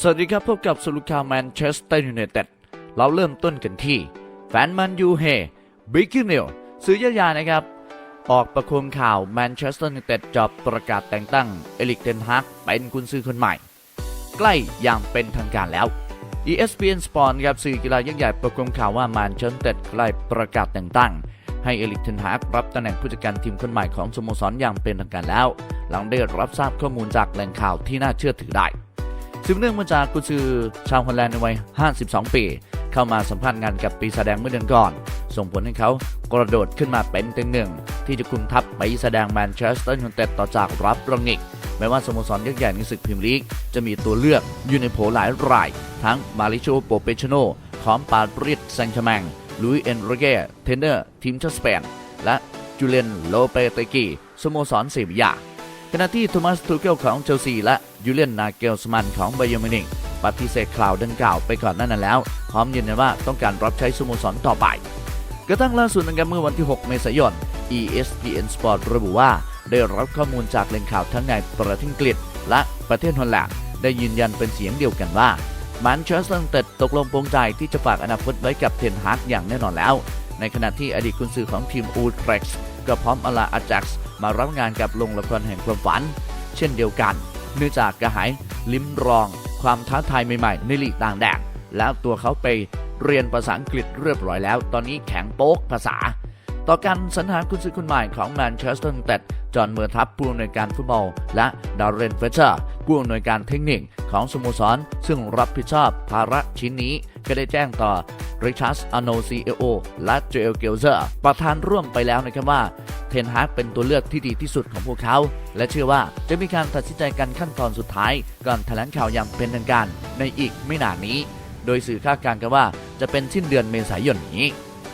สวัสดีครับพบกับสรุปข่าวแมนเชสเตอร์ยูไนเต็ดเราเริ่มต้นกันที่ แฟนมันยูเฮบิ๊กนิวซื้อยายานะครับ ออกประโคมข่าวแมนเชสเตอร์ยูไนเต็ดจอบประกาศแต่งตั้ง เอลิกเทนฮากเป็นกุนซือคนใหม่ ใกล้อย่างเป็นทางการแล้ว ESPN Sport ครับสื่อกีฬายักษ์ใหญ่ประโคมข่าวว่าแมนเชสเตอร์ใกล้ประกาศแต่งตั้งให้เอลิกเทนฮากรับตำแหน่งผู้จัดการทีมคนใหม่ของสโมสรอย่างเป็นทางการแล้ว หลังได้รับทราบข้อมูลจากแหล่งข่าวที่น่าเชื่อถือได้ สืบเนื่องมาจากกุซือชาวฮอลแลนด์ในวัย 52 ปี เข้ามาสัมภาษณ์งานกับปีแสดงเมื่อเดือนก่อน ส่งผลให้เขากระโดดขึ้นมาเป็นต็งหนึ่ง ที่จะคุมทัพไปแสดงแมนเชสเตอร์ยูไนเต็ดต่อจากรับรองนิกแม้ว่าสโมสรยักษ์ใหญ่ในศึกพรีเมียร์ลีก จะมีตัวเลือกอยู่ในโผหลายราย ทั้งมาริโชโปเปชโนของปารีสแซงต์แชร์แมงลุยเอนโรเกเทนเนอร์ทีมชาติสเปนและจูเลนโลเปเตกีสโมสรเซบียา ขณะที่โทมัสทูเกลของเชลซีและยูเลียนนาเกลสมันของไบเยอร์มินิกปฏิเสธข่าวดังกล่าวไปก่อนหน้านั้นแล้ว พร้อมยืนยันว่าต้องการรับใช้สโมสรต่อไป กระทั่งล่าสุดนะครับเมื่อวันที่ 6 เมษายน ESPN Sport ระบุว่า ได้รับข้อมูลจากแหล่งข่าวทั้งในประเทศอังกฤษและประเทศฮอลแลนด์ได้ยืนยันเป็นเสียงเดียวกันว่าแมนเชสเตอร์ยูไนเต็ดตกลงปรงใจที่จะฝากอนาคตไว้กับเทนฮากอย่างแน่นอนแล้ว ในขณะที่อดีตกุนซือของทีมอูทร็กซ์ก็พร้อมอาลาอาจักซ์ มารับงานกับโรงละครแห่งความฝัน เช่นเดียวกัน เนื่องจากกระหายลิ้มรอง ความท้าทายใหม่ๆในลีกต่างแดนแล้วตัวเขาไปเรียนภาษาอังกฤษเรียบร้อยแล้ว ตอนนี้แข็งโป๊กภาษา ต่อการสรรหากุนซือคนใหม่ของแมนเชสเตอร์ยูไนเต็ดจอห์นเมอร์ทัพผู้อำนวยการฟุตบอล และดาร์เรนเฟเชอร์ผู้อำนวยการเทคนิคของสโมสร ซึ่งรับผิดชอบภาระชิ้นนี้ก็ได้แจ้งต่อ ริชาร์ดอโนซีเอโอและเจลเกลเซอร์ประธานร่วมไปแล้วนะครับว่าเทนฮากเป็นตัวเลือกที่ดีที่สุดของพวกเขา และเชื่อว่าจะมีการตัดสินใจกันขั้นตอนสุดท้าย ก่อนแถลงข่าวอย่างเป็นทางการในอีกไม่นานนี้ โดยสื่อคาดการณ์กันว่าจะเป็นสิ้นเดือนเมษายนนี้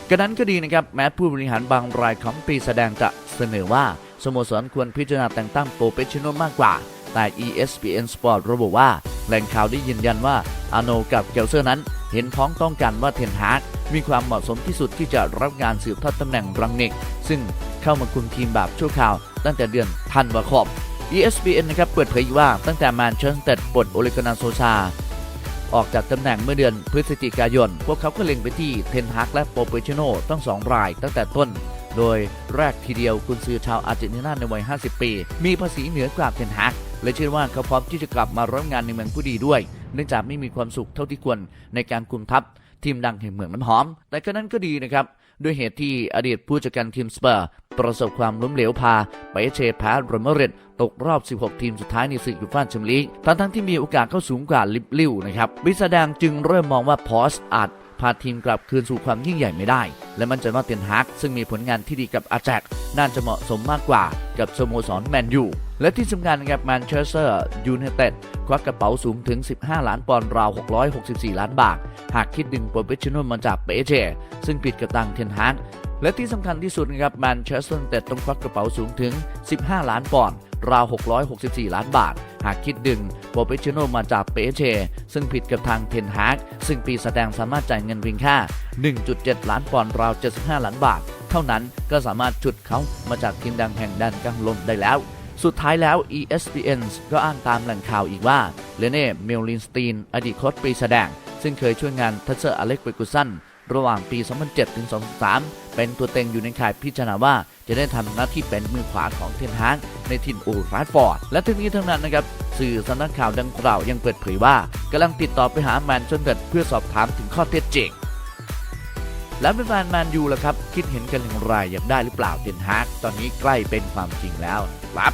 กระนั้นก็ดีนะครับแม้ผู้บริหารบางรายของปีแสดงจะเสนอว่าสโมสรควรพิจารณาแต่งตั้งโปรเปชิโนมากกว่า แต่ ESPN Sport ระบุว่าแหล่งข่าวได้ยืนยันว่าอาโนกับเกลเซอร์นั้น เห็นพ้องต้องกันว่าเทนฮากมีความเหมาะสมที่สุดที่จะรับงานสืบทอดตำแหน่งรังนิก ซึ่งเข้ามาคุมทีมแบบชั่วคราวตั้งแต่เดือนธันวาคม ESPN นะครับเปิดเผยว่าตั้งแต่แมนเชสเตอร์ปลดโอเลกนาโซชา ออกจากตำแหน่งเมื่อเดือนพฤศจิกายน พวกเขาก็เล็งไปที่เทนฮักและโปเปชโนทั้งสองรายตั้งแต่ต้น โดยแรกทีเดียวกุนซือชาวอาร์เจนตินาในวัย 50 ปี มีภาษีเหนือกว่าเทนฮัก และเชื่อว่าเขาพร้อมที่จะกลับมารับงานในเมืองผู้ดีด้วย เนื่องจากไม่มีความสุขเท่าที่ควรในการคุมทัพทีมดังแห่งเมืองน้ำหอม แต่ก็นั้นก็ดีนะครับ ด้วยเหตุที่อดีตผู้จัดการทีมสเปอร์ ประสบความล้มเหลวพาไปเชแพ้เรอัลมาดริดตกรอบ 16 ทีมสุดท้ายในศึกยูฟ่าแชมเปี้ยนลีกทั้งทั้งที่มีโอกาสเข้าสูงกว่าลิบลิวนะครับวิสดางจึงเริ่มมองว่าพอสอาจพาทีมกลับคืนสู่ความยิ่งใหญ่ไม่ได้ และมันจว่าเทนฮากซึ่งมีผลงานที่ดีกับอาแจกน่าจะเหมาะสมมากกว่ากับสโมสรแมนยู และที่สำคัญนะครับแมนเชสเตอร์ยูไนเต็ดควักกระเป๋าสูงถึง 15 ล้านปอนด์ราว 664 ล้านบาท หากคิดดึงโปรเฟชชั่นอลมาจากเปเจซึ่งผิดกับตังเทนฮากและที่สำคัญที่สุดนะครับแมนเชสเตอร์ยูไนเต็ดต้องควักกระเป๋าสูงถึง 15 ล้านปอนด์ราว 664 ล้านบาท หากคิดดึงโปรเฟชชั่นอลมาจากเปเชซึ่งผิดกับทางเทนฮากซึ่งปีแสดงสามารถจ่ายเงินเพียงแค่1.7 ล้านปอนด์ราว 75 ล้านบาท เท่านั้นก็สามารถจุดเขามาจากทีมดังแห่งแดนกลางลมได้แล้ว สุดท้ายแล้ว ESPN ก็อ้างตามแหล่งข่าวอีกว่าเลเน่เมลลินสตีน อดีตโค้ชปีแสดง ซึ่งเคยช่วยงานทัชเซอร์อเล็กเบกุสันระหว่างปี 2007 ถึง 2003เป็นตัวเต็งอยู่ในข่ายพิจารณาว่า จะได้ทำหน้าที่เป็นมือขวาของเทนฮากในทีมอูร์ดฟอร์ด และทั้งนี้ทั้งนั้นนะครับ สื่อสำนักข่าวดังกล่าวยังเปิดเผยว่ากำลังติดต่อไปหาแมนเชสเตอร์เพื่อสอบถามถึงข้อเท็จจริง แล้วเป็นแฟนแมนยูล่ะครับ คิดเห็นกันอย่างไรอยากได้หรือเปล่าเทนฮากตอนนี้ใกล้เป็นความจริงแล้วครับ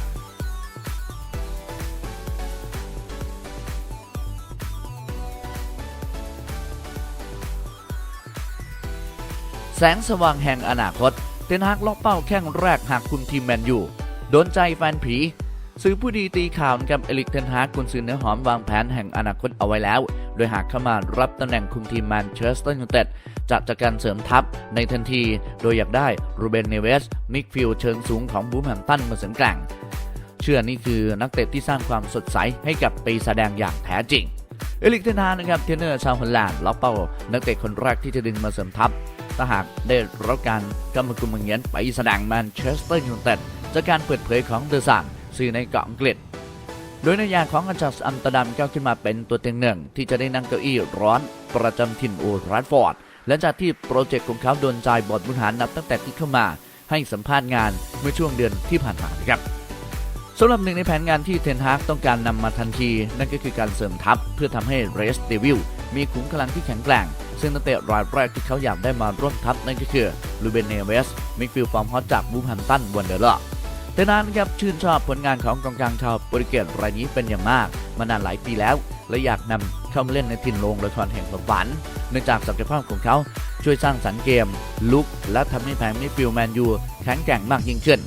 แสงสว่างแห่งอนาคต เทนฮากล็อกเป้าแข้งแรกหากคุมทีมแมนยูโดนใจแฟนผีซื้อผู้ดีตีข่าวกับเอลิกเทนฮากกุนซือเนื้อหอมวางแผนแห่งอนาคตเอาไว้แล้ว โดยหากเข้ามารับตำแหน่งคุมทีมแมนเชสเตอร์ยูไนเต็ดจะจากการเสริมทัพในทันที โดยอยากได้รูเบนเนเวส มิกฟิลเชิงสูงของบูมแฮมตันมาเสริมกร่งเชื่อนี่คือนักเตะที่สร้างความสดใสให้กับปีแสดงอย่างแท้จริง เอลิกเทนฮากนะครับเทรนเนอร์ชาวฮอลแลนด์ล็อกเป้านักเตะคนแรกที่จะดึงมาเสริมทัพ ถ้าหากได้รับการกำมกุมเงียนไปแสดงแมนเชสเตอร์ยูไนเต็ดจากการเปิดเผยของเดอะซันสื่อในเกาะอังกฤษ โดยในยาของอาจักอัมสเตอร์ดัมก้าวขึ้นมาเป็นตัวเต็งหนึ่ง ที่จะได้นั่งเก้าอี้ร้อนประจำถิ่นโอราฟฟอร์ดและจากที่โปรเจกต์ของเขาโดนใจบอร์ดบริหารนับตั้งแต่ที่เข้ามาให้สัมภาษณ์งานเมื่อช่วงเดือนที่ผ่านมานครับสำหรับหนึ่งในแผนงานที่เทนฮากต้องการนำมาทันที นั่นก็คือการเสริมทัพเพื่อทำให้เรสเดวิลมีขุมกำลังที่แข็งแกร่ง ซึ่งนักเตะรายแรกที่เขาอยากได้มาร่วมทัพนั่นก็คือลูเบนเนเวสมิดฟิลด์ฟอร์มฮอตจากบูมฮัมตันวันเดอร์เลอร์แต่นั้นครับชื่นชอบผลงานของกองกลางชาวโปรตุเกสรายนี้เป็นอย่างมาก มานานหลายปีแล้ว และอยากนำเข้ามาเล่นในถิ่นโรงละครแห่งความฝันเนื่องจากศักยภาพของเขาช่วยสร้างสรรค์เกม ลุก และทำให้แผงมิดฟิลด์แมนยูแข็งแกร่งมากยิ่งขึ้น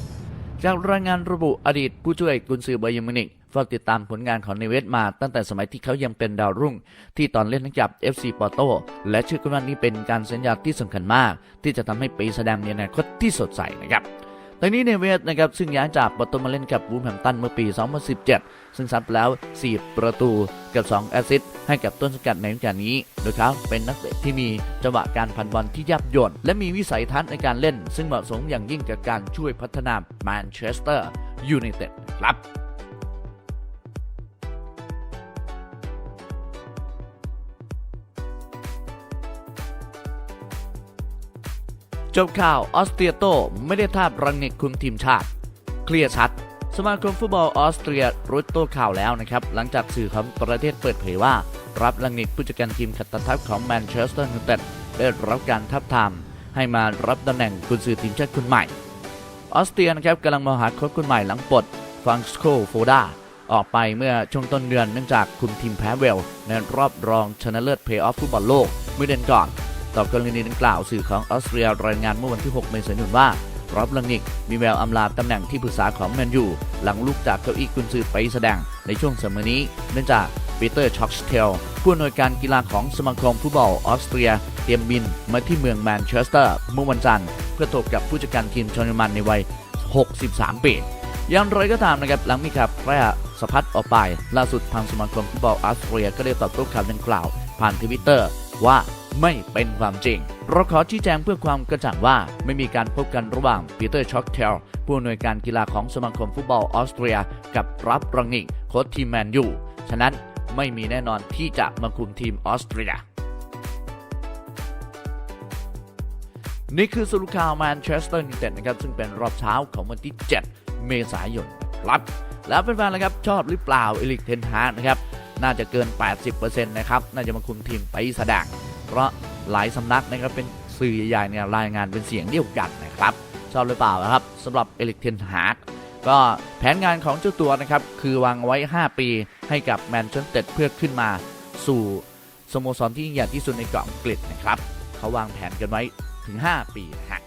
จากรายงานระบุอดีตผู้ช่วยกุนซือไบาเยร์มินิก เฝ้าติดตามผลงานของเนเวสมาตั้งแต่สมัยที่เขายังเป็นดาวรุ่ง ที่ตอนเล่นให้กับ FC ปอร์โตและชื่อกันว่านี่เป็นการสัญญาที่สำคัญมาก ที่จะทำให้ปีแสดงในอนาคตที่สดใสนะครับตอนนี้เนเวสนะครับซึ่งย้ายจากปอร์โตมาเล่นกับวูฟแฮมตันเมื่อปี 2017 ซึ่งซัดไปแล้ว 4 ประตูกับ 2 แอสซิสต์ให้กับต้นสกัดในฤดูกาลนี้ โดยเขาเป็นนักเตะที่มีจังหวะการพันบอลที่ยับยนและมีวิสัยทัศน์ในการเล่น ซึ่งเหมาะสมอย่างยิ่งกับการช่วยพัฒนาแมนเชสเตอร์ยูไนเต็ดครับ จบข่าวออสเตรียโตไม่ได้ทาบรังเนกคุมทีมชาติ เคลียร์ชัด สมาคมฟุตบอลออสเตรียรู้ตัวข่าวแล้วนะครับ หลังจากสื่อของประเทศเปิดเผยว่า รับรังเนกผู้จัดการทีมขัดทัพของแมนเชสเตอร์ยูไนเต็ดได้รับการทับทามให้มารับตำแหน่งกุนซือทีมชาติคนใหม่ ออสเตรียนะครับกำลังมองหาโค้ชคนใหม่หลังปลดฟังสโคโฟดาออกไปเมื่อช่วงต้นเดือนเนื่องจากคุมทีมแพ้เวลในรอบรองชนะเลิศเพลย์ออฟฟุตบอลโลกเมื่อเดือนก่อน ต่อกรณีดังกล่าวสื่อของออสเตรียรายงานเมื่อวันที่ 6 เมษายนว่า รอบลังนิก มีแววอำลาตำแหน่งที่ปรึกษาของแมนยูหลังลุกจากเก้าอี้กุนซือไปแสดงในช่วงเสมอนี้เนื่องจากปีเตอร์ช็อกสเทลผู้อำนวยการกีฬาของสมาคมฟุตบอลออสเตรีย เตรียมบินมาที่เมืองแมนเชสเตอร์เมื่อวันจันทร์เพื่อถกกับผู้จัดการทีมชอนมันในวัย 63 ปีอย่างไรก็ตามนะครับหลังมีข่าวแพร่สะพัดออกไป ล่าสุดทางสมาคมฟุตบอลออสเตรียก็ได้ตอบโต้ข่าวดังกล่าว ผ่านทวิตเตอร์ ว่าไม่เป็นความจริง เราขอชี้แจงเพื่อความกระจ่างว่า ไม่มีการพบกันระหว่างปีเตอร์ช็อกเทลผู้อำนวยการกีฬาของสมาคมฟุตบอลออสเตรีย กับรับรังนิกโค้ชทีมแมนยูฉะนั้นไม่มีแน่นอนที่จะมาคุมทีมออสเตรียนี่คือสรุปข่าวแมนเชสเตอร์ยูไนเต็ดนะครับ ซึ่งเป็นรอบเช้าของวันที่ 7 เมษายนครับ แล้วเป็นแฟนๆนะครับ ชอบหรือเปล่าเอลิกเทนฮากนะครับ น่าจะเกิน 80%นะครับน่าจะมาคุมทีมไปแสดงเพราะหลายสำนักนะครับเป็นสื่อใหญ่ๆเนี่ยรายงานเป็นเสียงเดียวกันนะครับชอบหรือเปล่าครับสำหรับเอลิกเทนฮาร์กก็แผนงานของเจ้าตัวนะครับ คือวางไว้ 5 ปีให้กับแมนเชสเตอร์เพื่อขึ้นมาสู่สโมสรที่ยิ่งใหญ่ที่สุดในเกาะอังกฤษนะครับ เขาวางแผนกันไว้ถึง 5 ปีฮะ